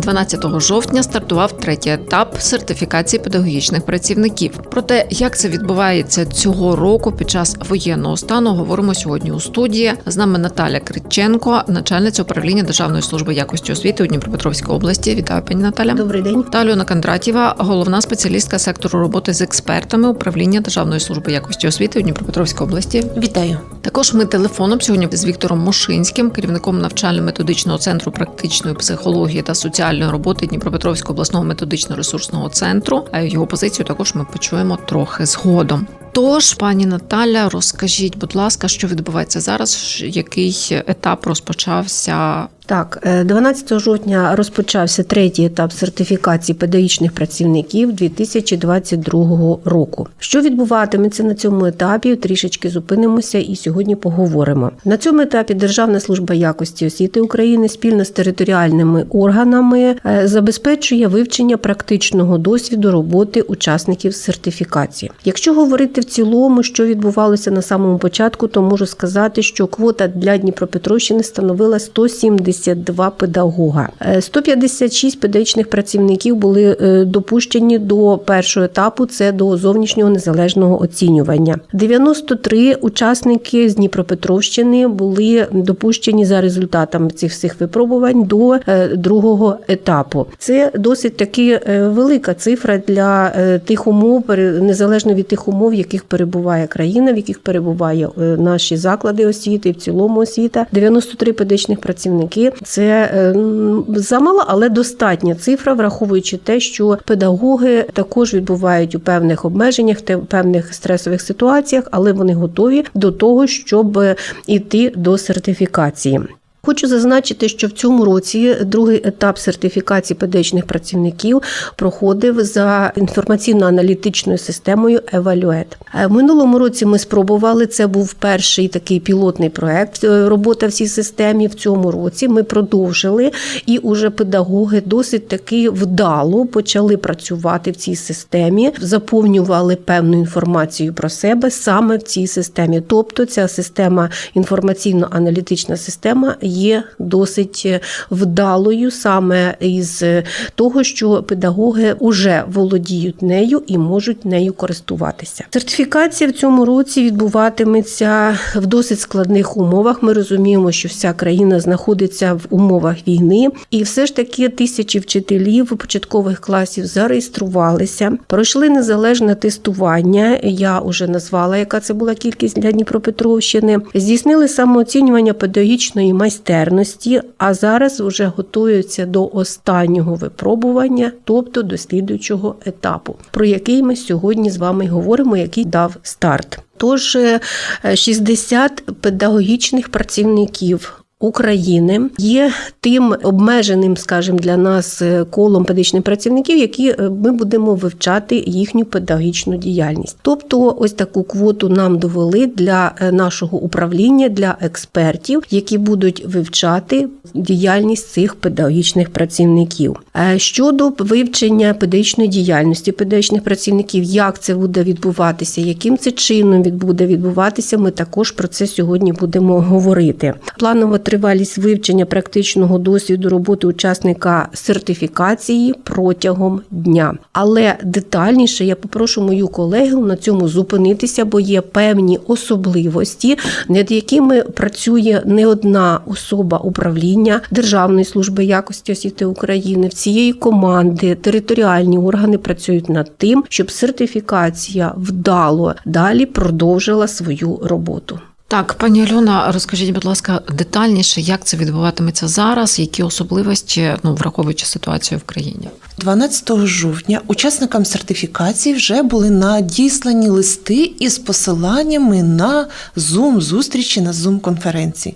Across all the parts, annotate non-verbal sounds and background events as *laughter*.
12 жовтня стартував третій етап сертифікації педагогічних працівників. Про те, як це відбувається цього року під час воєнного стану, говоримо сьогодні у студії. З нами Наталя Критченко, начальниця управління Державної служби якості освіти у Дніпропетровській області. Вітаю, пані Наталя. Добрий день. Та Альона Кондратєва, головна спеціалістка сектору роботи з експертами управління Державної служби якості освіти у Дніпропетровській області. Вітаю. Також ми телефоном сьогодні з Віктором Мошинським, керівником навчально-методичного центру практичної психології та соціальної роботи Дніпропетровського обласного методично-ресурсного центру. Його позицію також ми почуємо трохи згодом. Тож, пані Наталя, розкажіть, будь ласка, що відбувається зараз? Який етап розпочався? Так, е, 12 жовтня розпочався третій етап сертифікації педагогічних працівників 2022 року. Що відбуватиметься на цьому етапі? Трішечки зупинимося і сьогодні поговоримо. На цьому етапі Державна служба якості освіти України спільно з територіальними органами е, забезпечує вивчення практичного досвіду роботи учасників сертифікації. Якщо говорити в цілому, що відбувалося на самому початку, то можу сказати, що квота для Дніпропетровщини становила 172 педагога. Е, 156 педагогічних працівників були е, допущені до першого етапу. Це до зовнішнього незалежного оцінювання. 93 учасники з Дніпропетровщини були допущені за результатами цих всіх випробувань до е, другого етапу. Це досить таки е, велика цифра для е, тих умов, незалежно від тих умов, в яких перебуває країна, в яких перебуває е, наші заклади освіти, в цілому освіта. 93 педагогічних це е, замала, але достатня цифра, враховуючи те, що педагоги також відбувають у певних обмеженнях, в певних стресових ситуаціях, але вони готові до того, щоб е, іти до сертифікації. Хочу зазначити, що в цьому році другий етап сертифікації педагогічних працівників проходив за інформаційно-аналітичною системою Evaluate. Е, В минулому році ми спробували. Це був перший такий пілотний проект е, робота в цій системі. В цьому році ми продовжили, і уже педагоги досить таки вдало почали працювати в цій системі, заповнювали певну інформацію про себе саме в цій системі. Тобто, ця система інформаційно-аналітична система є досить е, вдалою саме із е, того, що педагоги вже володіють нею і можуть нею користуватися. Сертифікація в цьому році відбуватиметься в досить складних умовах. Ми розуміємо, що вся країна знаходиться в умовах війни, і все ж таки тисячі вчителів початкових класів зареєструвалися, пройшли незалежне тестування. Я вже назвала, яка це була кількість для Дніпропетровщини. Здійснили самооцінювання педагогічної майстерності, а зараз вже готуються до останнього випробування, тобто до слідуючого етапу, про який ми сьогодні з вами говоримо, який дав старт. Тож е, 60 педагогічних працівників. України є тим обмеженим, скажімо, для нас е, колом педагогічних працівників, які е, ми будемо вивчати їхню педагогічну діяльність. Тобто, ось таку квоту нам довели для е, нашого управління, для експертів, які будуть вивчати діяльність цих педагогічних працівників. Щодо вивчення педагогічної діяльності педагогічних працівників, як це буде відбуватися, яким це чином буде відбуватися, ми також про це сьогодні будемо говорити. Планова тривалість вивчення практичного досвіду роботи учасника сертифікації протягом дня. Але детальніше я попрошу мою колегу на цьому зупинитися, бо є певні особливості, над якими працює не одна особа управління Державної служби якості освіти України. В цієї команди територіальні органи працюють над тим, щоб сертифікація вдало далі продовжила свою роботу. Так, пані Альона, розкажіть, будь ласка, детальніше, як це відбуватиметься зараз, які особливості, ну враховуючи ситуацію в країні. 12 жовтня учасникам сертифікації вже були надіслані листи із посиланнями на Zoom зустрічі на Zoom конференції.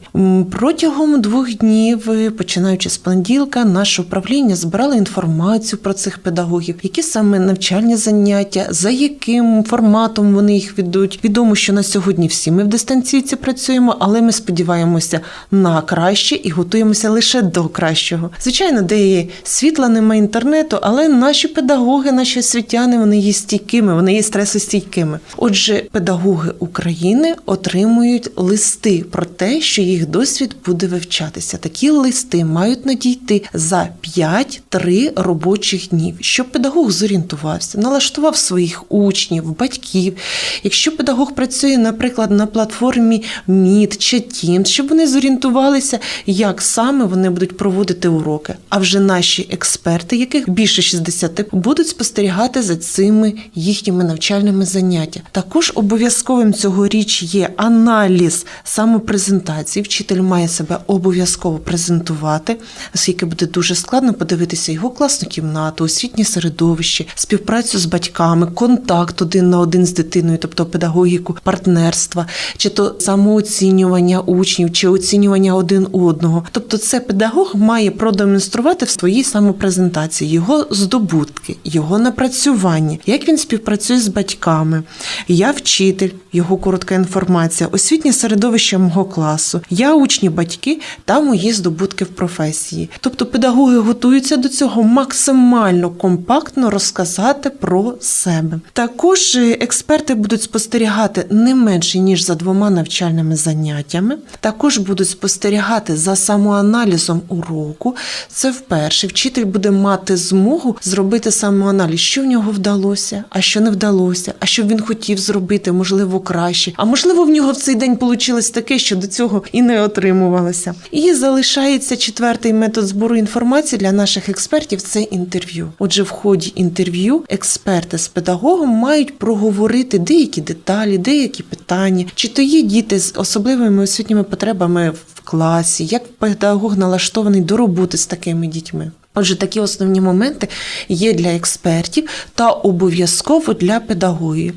Протягом двох днів, е, починаючи з понеділка, наше управління збирало інформацію про цих педагогів, які саме навчальні заняття, за яким форматом вони їх ведуть. Відомо, що на сьогодні всі ми в дистанційці віці працюємо, але ми сподіваємося на краще і готуємося лише до кращого. Звичайно, де є світла, немає інтернету, але наші педагоги, наші освітяни, вони є стійкими, вони є стресостійкими. Отже, педагоги України отримують листи про те, що їх досвід буде вивчатися. Такі листи мають надійти за 5-3 робочих днів, щоб педагог зорієнтувався, налаштував своїх учнів, батьків. Якщо педагог працює, наприклад, на платформі Meet чи Teams, щоб вони зорієнтувалися, як саме вони будуть проводити уроки. А вже наші експерти, яких більше 60, будуть спостерігати за цими їхніми навчальними заняттями. Також обов'язковим цьогоріч є аналіз самопрезентації. Вчитель має себе обов'язково презентувати, оскільки буде дуже складно подивитися його класну кімнату, освітнє середовище, співпрацю з батьками, контакт один на один з дитиною, тобто педагогіку, партнерства, чи то самооцінювання учнів, чи оцінювання один одного. Тобто, це педагог має продемонструвати в своїй самопрезентації його здобутки, його напрацювання, як він співпрацює з батьками. Я вчитель, його коротка інформація, освітнє середовище мого класу, я учні, батьки та мої здобутки в професії. Тобто педагоги готуються до цього максимально компактно розказати про себе. Також е, експерти будуть спостерігати не менше ніж за двома навчальними заняттями. Також будуть спостерігати за самоаналізом уроку. Це вперше вчитель буде мати змогу зробити самоаналіз, що в нього вдалося, а що не вдалося, а що він хотів зробити, можливо, краще. А можливо, в нього в цей день вийшло таке, що до цього і не отримувалося. І залишається четвертий метод збору інформації для наших експертів це інтерв'ю. Отже, в ході інтерв'ю експерти з педагогом мають проговорити деякі деталі, деякі питання, чи то є діти з особливими освітніми потребами в класі, як педагог налаштований до роботи з такими дітьми. Отже, такі основні моменти є для експертів та обов'язково для педагогів.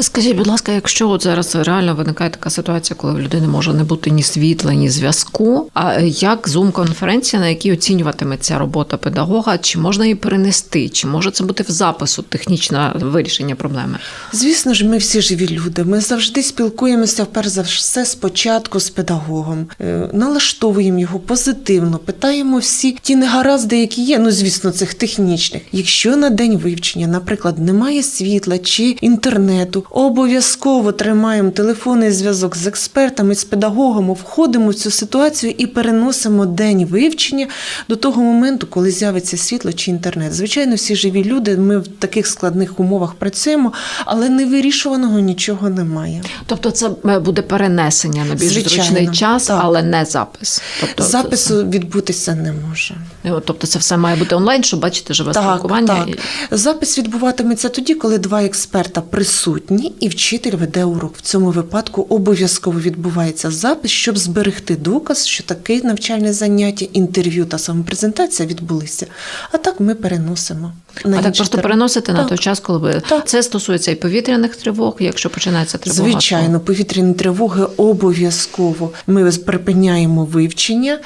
Скажіть, будь ласка, якщо от зараз реально виникає така ситуація, коли в людини може не бути ні світла, ні зв'язку, а як зум-конференція, на якій оцінюватиметься робота педагога, чи можна її перенести, чи може це бути в запису технічне вирішення проблеми? Звісно ж, ми всі живі люди. Ми завжди спілкуємося перш за все спочатку з педагогом, Е, налаштовуємо його позитивно, питаємо всі ті негаразди, які є. Ну звісно, цих технічних. Якщо на день вивчення, наприклад, немає світла чи інтернету, обов'язково тримаємо телефонний зв'язок з експертами, з педагогом, входимо в цю ситуацію і переносимо день вивчення до того моменту, коли з'явиться світло чи інтернет. Звичайно, всі живі люди. Ми в таких складних умовах працюємо, але невирішуваного нічого немає. Тобто, це е, буде перенесення на більш Звичайно, зручний час, так. але не запис. Тобто Запису відбутися не може. тобто, це все має бути онлайн, щоб бачити живе Так, спілкування. так. І- Запис відбуватиметься тоді, коли два експерта присутні і вчитель веде урок. В цьому випадку обов'язково відбувається запис, щоб зберегти доказ, що таке навчальне заняття, інтерв'ю та самопрезентація відбулися. А так ми переносимо. на А так просто переносити на той час, коли ви Так. це стосується і повітряних тривог, якщо починається тривога. Звичайно, повітряні тривоги обов'язково. Ми припиняємо вивчення.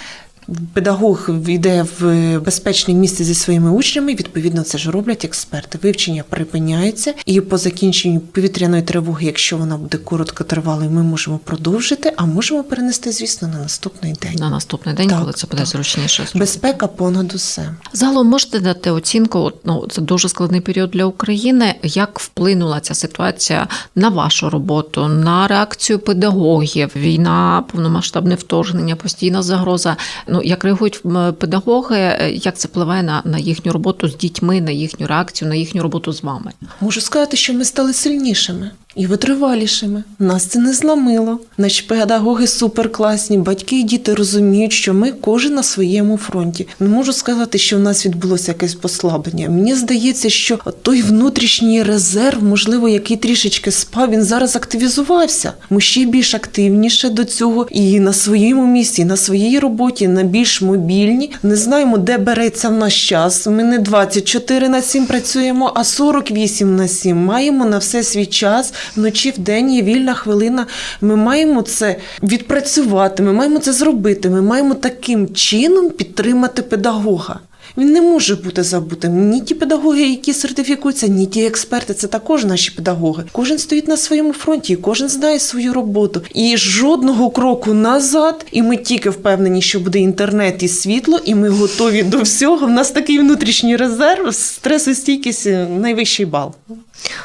Педагог йде в безпечне місце зі своїми учнями. Відповідно, це ж роблять експерти. Вивчення припиняється, і по закінченню повітряної тривоги, якщо вона буде короткотривалою, ми можемо продовжити, а можемо перенести, звісно, на наступний день. на наступний день, Так, коли це буде так. зручніше. Безпека понад усе. Загалом можете дати оцінку. Ну це дуже складний період для України. Як вплинула ця ситуація на вашу роботу, на реакцію педагогів? Війна, повномасштабне вторгнення, постійна загроза. Ну як реагують педагоги? е, Як це впливає на, на їхню роботу з дітьми, на їхню реакцію, на їхню роботу з вами? Можу сказати, що ми стали сильнішими і витривалішими. Нас це не зламило. Наші педагоги суперкласні, батьки і діти розуміють, що ми кожен на своєму фронті. Не можу сказати, що в нас відбулося якесь послаблення. Мені здається, що той внутрішній резерв, можливо, який трішечки спав, він зараз активізувався. Ми ще більш активніше до цього і на своєму місці, і на своїй роботі, на більш мобільні. Не знаємо, де береться в наш час. Ми не 24 на 7 працюємо, а 48 на 7. Маємо на все свій час. Вночі в день є вільна хвилина. Ми маємо це відпрацювати. Ми маємо це зробити. Ми маємо таким чином підтримати педагога. Він не може бути забутим. Ні ті педагоги, які сертифікуються, ні ті експерти. Це також наші педагоги. Кожен стоїть на своєму фронті, кожен знає свою роботу. І жодного кроку назад. І ми тільки впевнені, що буде інтернет і світло, і ми готові до всього. В нас такий внутрішній резерв, стресостійкість найвищий бал.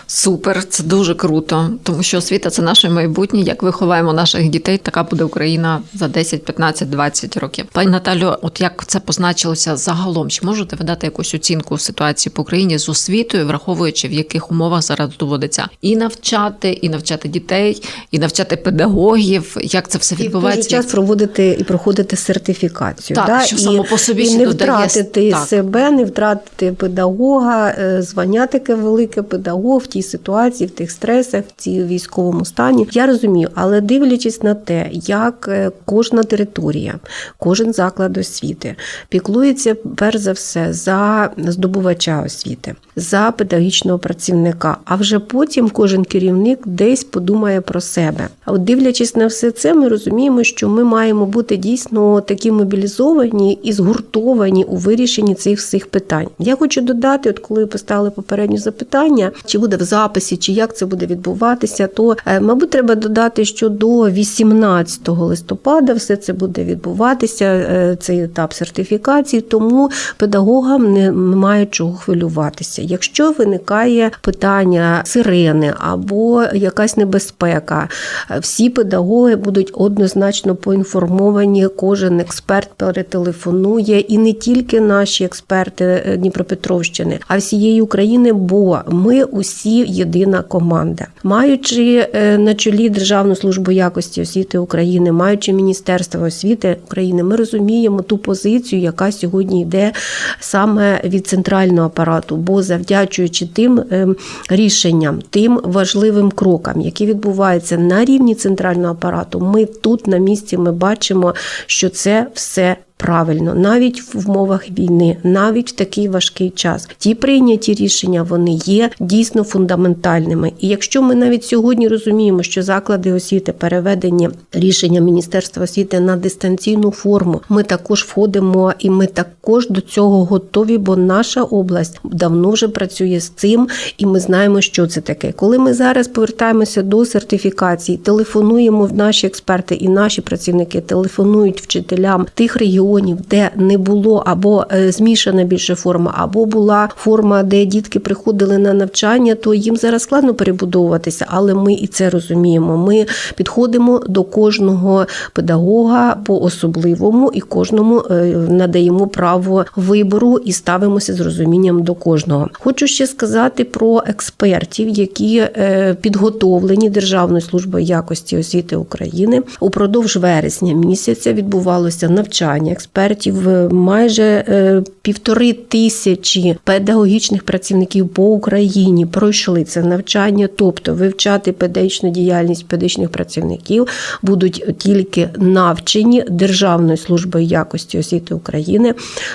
Супер, це дуже круто, тому що освіта це наше майбутнє. Як виховаємо наших дітей, така буде Україна за 10, 15, 20 років. Пані Наталю, от як це позначилося загалом? Чи можете ви дати якусь оцінку ситуації по Україні з освітою, враховуючи в яких умовах зараз доводиться і навчати, і навчати дітей, і навчати педагогів? Як це все І в той відбувається? час проводити і проходити сертифікацію. Так, да? що і, само по собі і не додає втратити так. себе, не втратити педагога, е, звання таке велике педагог в тій ситуації, в тих стресах, в цій військовому стані. Я розумію, але дивлячись на те, як е, кожна територія, кожен заклад освіти піклується перш за все за здобувача освіти, за педагогічного працівника. А вже потім кожен керівник десь подумає про себе. А от дивлячись на все це, ми розуміємо, що ми маємо бути дійсно такі мобілізовані і згуртовані у вирішенні цих всіх питань. Я хочу додати, от коли ви поставили попереднє запитання, чи буде в записі, чи як це буде відбуватися, то е, мабуть треба додати, що до 18 листопада все це буде відбуватися. е, Цей етап сертифікації, тому педагогам не немає чого хвилюватися. Якщо виникає питання сирени або якась небезпека, е, всі педагоги будуть однозначно поінформовані. Кожен експерт перетелефонує, і не тільки наші експерти Дніпропетровщини, а всієї України. Бо ми усі єдина команда, маючи е, на чолі Державну службу якості освіти України, маючи Міністерство освіти України, ми розуміємо ту позицію, яка сьогодні йде саме від центрального апарату, бо завдячуючи тим е, рішенням, тим важливим крокам, які відбуваються на рівні центрального апарату, ми тут на місці ми бачимо, що це все. Правильно, навіть в умовах війни, навіть в такий важкий час, ті прийняті рішення вони є дійсно фундаментальними. І якщо ми навіть сьогодні розуміємо, що заклади освіти переведені рішення Міністерства освіти на дистанційну форму, ми також входимо і ми також до цього готові, бо наша область давно вже працює з цим, і ми знаємо, що це таке. Коли ми зараз повертаємося до сертифікації, телефонуємо наші експерти і наші працівники телефонують вчителям тих регіонів, де не було або е, змішана більше форма, або була форма, де дітки приходили на навчання, то їм зараз складно перебудовуватися, але ми і це розуміємо. Ми підходимо до кожного педагога по особливому і кожному е, надаємо право вибору і ставимося з розумінням до кожного. Хочу ще сказати про експертів, які е, підготовлені Державною службою якості освіти України. Упродовж вересня місяця відбувалося навчання експертів. Е, Майже е, півтори тисячі педагогічних працівників по Україні пройшли це навчання, тобто вивчати педагогічну діяльність педагогічних працівників будуть тільки навчені Державною службою якості освіти України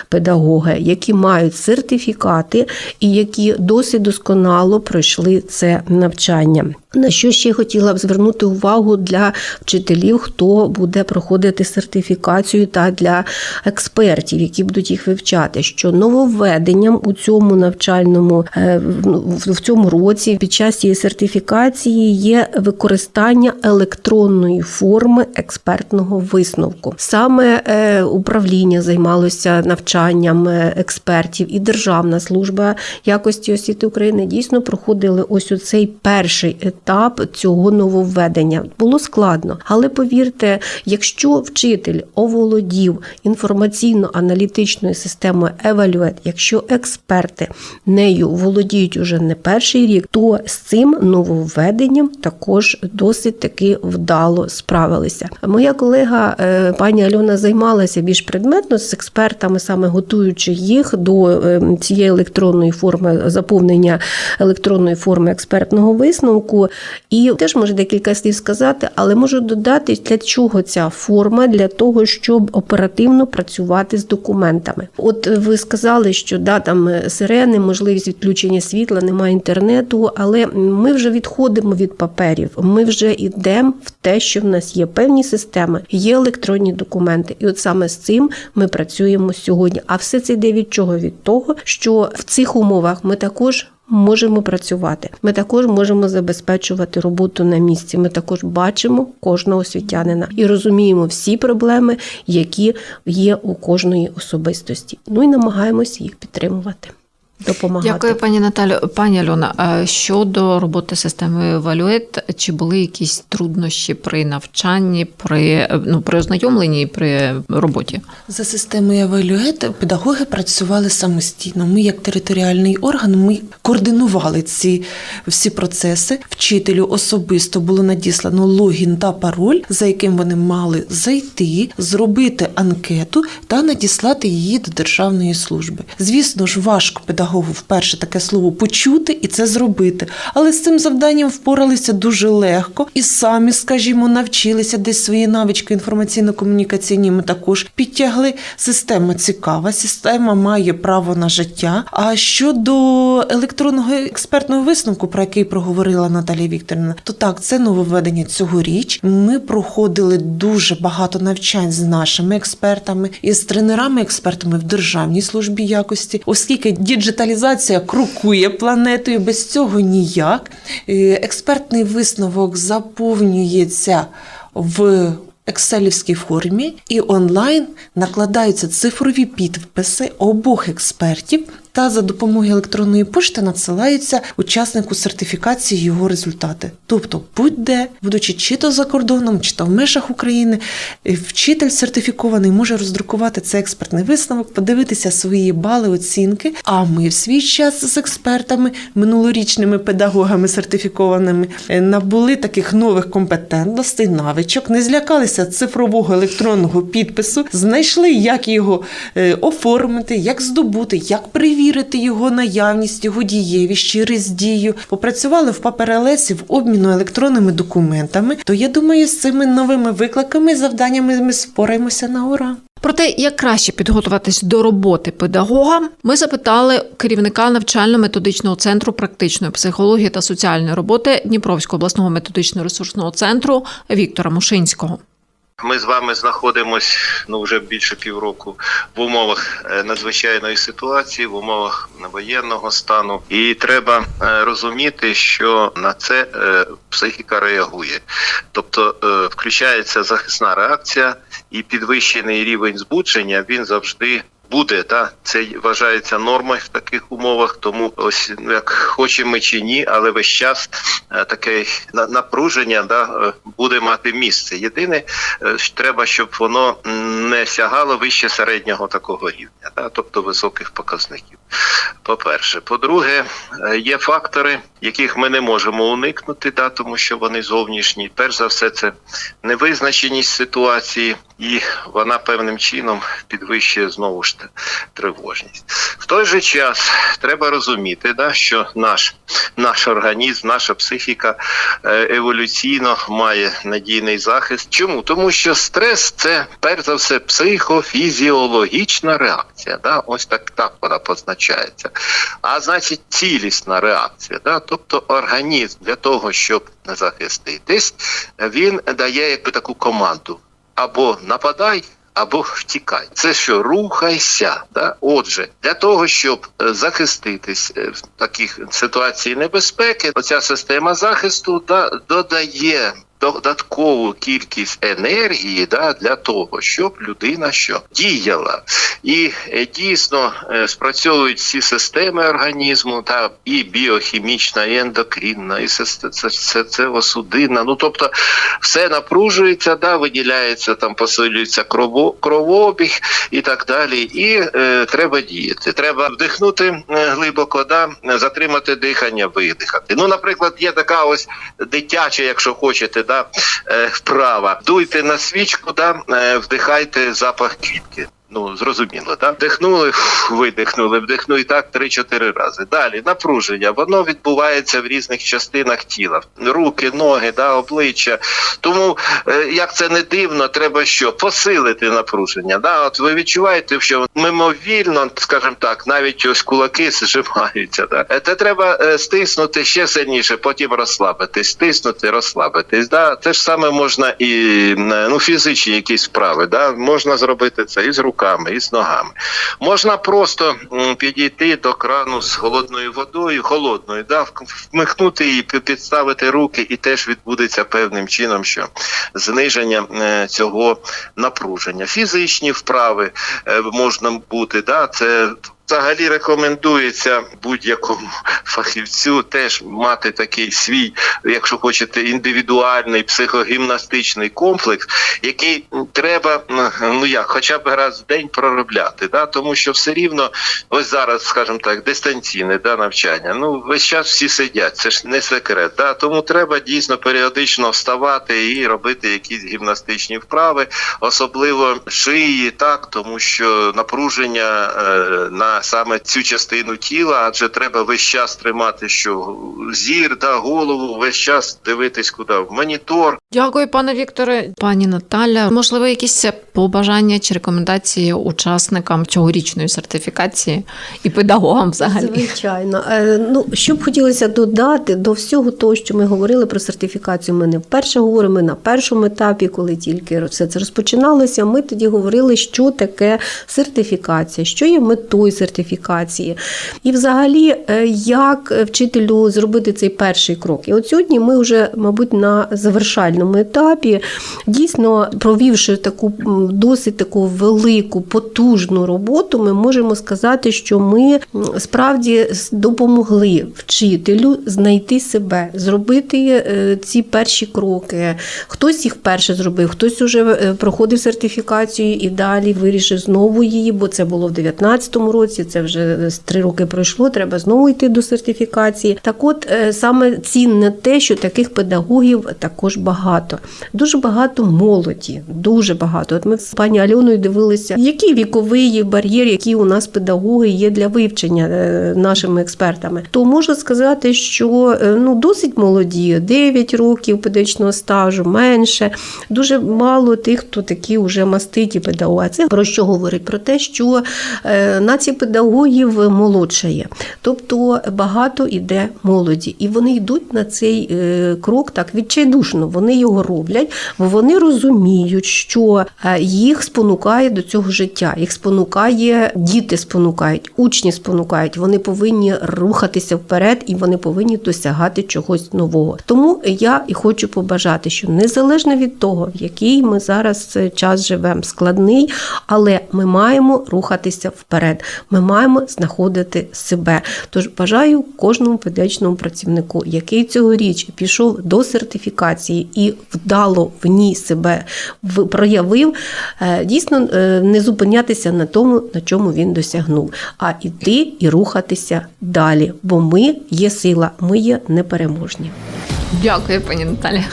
педагоги, які мають сертифікати і які досить досконало пройшли це навчання. На що ще хотіла б звернути увагу для вчителів, хто буде проходити сертифікацію, та для експертів, які будуть їх вивчати, що нововведенням у цьому навчальному е, в цьому році під час цієї сертифікації є використання електронної форми експертного висновку. Саме е, управління займалося навчанням е, експертів і Державна служба якості освіти України дійсно проходили ось у цей перший етап цього нововведення. Було складно, але повірте, якщо вчитель оволодів інформаційно-аналітичною системою Evaluate, якщо експерти нею володіють уже не перший рік, то з цим нововведенням також досить таки вдало справилися. Моя колега е, пані Альона займалася більш предметно з експертами, саме готуючи їх до е, цієї електронної форми заповнення електронної форми експертного висновку. І теж може декілька слів сказати, але можу додати, для чого ця форма, для того, щоб оперативно електронно працювати з документами. От е, ви сказали, що да, там е, сирени, можливість відключення світла, немає інтернету, але ми вже відходимо від паперів. Ми вже йдемо в те, що в нас є певні системи, є електронні документи, і от саме з цим ми працюємо сьогодні. А все це йде від чого? Від того, що в цих умовах ми також. Можемо працювати. Ми також можемо забезпечувати роботу на місці. Ми також бачимо кожного освітянина і розуміємо всі проблеми, які є у кожної особистості. Ну і намагаємося їх підтримувати, допомагати. Дякую, пані Наталю. Пані Альона, а щодо роботи системи Евалюет, чи були якісь труднощі при навчанні, при ну при ознайомленні і при роботі? За системою Евалюет педагоги працювали самостійно. Ми, як територіальний орган, ми координували ці всі процеси. Вчителю особисто було надіслано логін та пароль, за яким вони мали зайти, зробити анкету та надіслати її до державної служби. Звісно ж, важко педагогу вперше таке слово почути і це зробити. Але з цим завданням впоралися дуже легко і самі, скажімо, навчилися десь свої навички інформаційно-комунікаційні. Ми також підтягли. Система цікава, система має право на життя. А щодо електронного експертного висновку, про який проговорила Наталія Вікторівна, то так, це нововведення цьогоріч. Ми проходили дуже багато навчань з нашими експертами і з тренерами-експертами в державній службі якості, оскільки діджиталізація крокує планетою, без цього ніяк. Е, Експертний висновок заповнюється в екселівській формі і онлайн накладаються цифрові підписи обох експертів. Та за допомогою електронної пошти надсилаються учаснику сертифікації його результати. Тобто, будь-де, будучи чи то за кордоном, чи то в межах України, е, вчитель сертифікований може роздрукувати цей експертний висновок, подивитися свої бали оцінки. А ми в свій час з експертами, минулорічними педагогами сертифікованими, е, набули таких нових компетентностей, навичок, не злякалися цифрового електронного підпису, знайшли, як його е, оформити, як здобути, як перевірити його наявність, його дієвість через дію. Попрацювали в паперелесі в обміну електронними документами. То я думаю, з цими новими викликами завданнями ми спораємося на ура. Про те, як краще підготуватись до роботи педагога, ми запитали керівника навчально-методичного центру практичної психології та соціальної роботи Дніпровського обласного методично-ресурсного центру Віктора Мушинського. Ми з вами знаходимось ну вже більше півроку в умовах е, надзвичайної ситуації, в умовах воєнного стану, і треба е, розуміти, що на це е, психіка реагує, тобто включається захисна реакція і підвищений рівень збудження він завжди. Буде та це вважається нормою в таких умовах, тому ось ну, як хочемо чи ні, але весь час е, таке на- напруження да е, буде мати місце. Єдине, е, треба, щоб воно не сягало вище середнього такого рівня, да, тобто високих показників. По-перше, по-друге, е, є фактори, яких ми не можемо уникнути, да, тому що вони зовнішні. Перш за все, це невизначеність ситуації, і вона певним чином підвищує знову ж тривожність. В той же час треба розуміти, да, що наш, наш організм, наша психіка е, еволюційно має надійний захист. Чому? Тому що стрес це перш за все психофізіологічна реакція. Да? Ось так, так вона позначається. А значить, цілісна реакція. Да? Тобто організм для того, щоб захиститись, він дає якби таку команду або нападай. Або втікай, це що рухайся. Да? Отже, для того, щоб е, захиститись е, в таких ситуацій небезпеки, оця система захисту да, додає додаткову кількість енергії да, для того, щоб людина що діяла. І е, дійсно е, спрацьовують всі системи організму, та і біохімічна, і ендокрінна, і сис- це, це, це судинна. Ну тобто все напружується, да, виділяється там, посилюється крово, кровообіг і так далі. І е, треба діяти. Треба вдихнути е, глибоко, да, затримати дихання, видихати. Ну, наприклад, є така ось дитяча, якщо хочете, да, е, вправа. Дуйте на свічку, да, е, вдихайте запах квітки. Ну зрозуміло, так? Вдихнули, видихнули, вдихнули так 3-4 рази. Далі напруження, воно відбувається в різних частинах тіла: руки, ноги, да, обличчя. Тому, е, як це не дивно, треба що посилити напруження. Да? От ви відчуваєте, що мимовільно, скажімо так, навіть ось кулаки *laughs* зжимаються. Да? Е, Це треба е, стиснути ще сильніше, потім розслабитись, стиснути, розслабитись. Да? Те ж саме можна і ну, фізичні якісь справи. Да? Можна зробити це і з руками, і з ногами. Можна просто підійти до крану з холодною водою, холодною, да? вмихнути її, підставити руки, і теж відбудеться певним чином, що зниження е, цього напруження. Фізичні вправи е, можна бути, да? це. Взагалі рекомендується будь-якому фахівцю теж мати такий свій, якщо хочете, індивідуальний психогімнастичний комплекс, який треба ну як, хоча б раз в день проробляти, да? тому що все рівно, ось зараз, скажімо так, дистанційне да, навчання. Ну весь час всі сидять, це ж не секрет. Да? Тому треба дійсно періодично вставати і робити якісь гімнастичні вправи, особливо шиї, так тому що напруження е, на саме цю частину тіла, адже треба весь час тримати, що зір, да, голову, весь час дивитись куди в монітор. Дякую, пане Вікторе. Пані Наталя, можливо, якісь побажання чи рекомендації учасникам цьогорічної сертифікації і педагогам взагалі. Звичайно. Е, Ну, що б хотілося додати до всього того, що ми говорили про сертифікацію. Ми не вперше говоримо ми на першому етапі, коли тільки все це розпочиналося. Ми тоді говорили, що таке сертифікація, що є метою сертифікації, і взагалі, е, як вчителю зробити цей перший крок. І от сьогодні ми вже, мабуть, на завершальному етапі, дійсно провівши таку досить таку велику, потужну роботу, ми можемо сказати, що ми справді допомогли вчителю знайти себе, зробити е, ці перші кроки. Хтось їх вперше зробив, хтось уже е, проходив сертифікацію і далі вирішив знову її, бо це було в 19-му році, це вже три роки пройшло, треба знову йти до сертифікації. Так от е, саме цінне те, що таких педагогів також багато. Дуже багато молоді, дуже багато. От ми з пані Альоною дивилися, який віковий бар'єр, які у нас педагоги є для вивчення е, нашими експертами. То можу сказати, що е, ну досить молоді, 9 років педагогічного стажу, менше. Дуже мало тих, хто такі вже маститі педагоги. Це про що говорить? Про те, що е, нація педагогів молодшає. Тобто багато іде молоді, і вони йдуть на цей крок так відчайдушно. Вони його роблять, бо вони розуміють, що е, їх спонукає до цього життя, їх спонукає, діти спонукають, учні спонукають. Вони повинні рухатися вперед і вони повинні досягати чогось нового. Тому я і хочу побажати, що незалежно від того, в який ми зараз е, час живемо, складний, але ми маємо рухатися вперед. Ми маємо знаходити себе. Тож бажаю кожному педагогічному працівнику, який цьогоріч пішов до сертифікації і вдало в ній себе проявив, е, дійсно е, не зупинятися на тому, на чому він досягнув, а йти і рухатися далі. Бо ми є сила, ми є непереможні. Дякую, пані Наталі.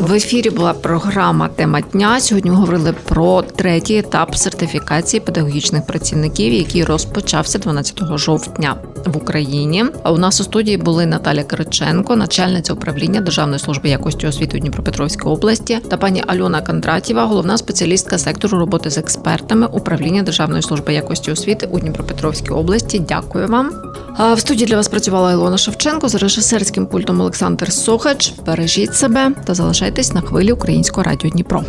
В ефірі була програма Тема дня. Сьогодні ми говорили про третій етап сертифікації педагогічних працівників, який розпочався 12 жовтня в Україні. А у нас у студії були Наталя Кириченко, начальниця управління Державної служби якості освіти у Дніпропетровській області, та пані Альона Кондратєва, головна спеціалістка сектору роботи з експертами управління Державної служби якості освіти у Дніпропетровській області. Дякую вам. В студії для вас працювала Ілона Шевченко за режисерським пультом Олександр Сохач. Бережіть себе та залишайтесь на хвилі Українського радіо Дніпро.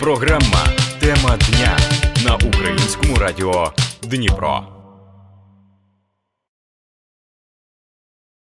Програма радіо Дніпро.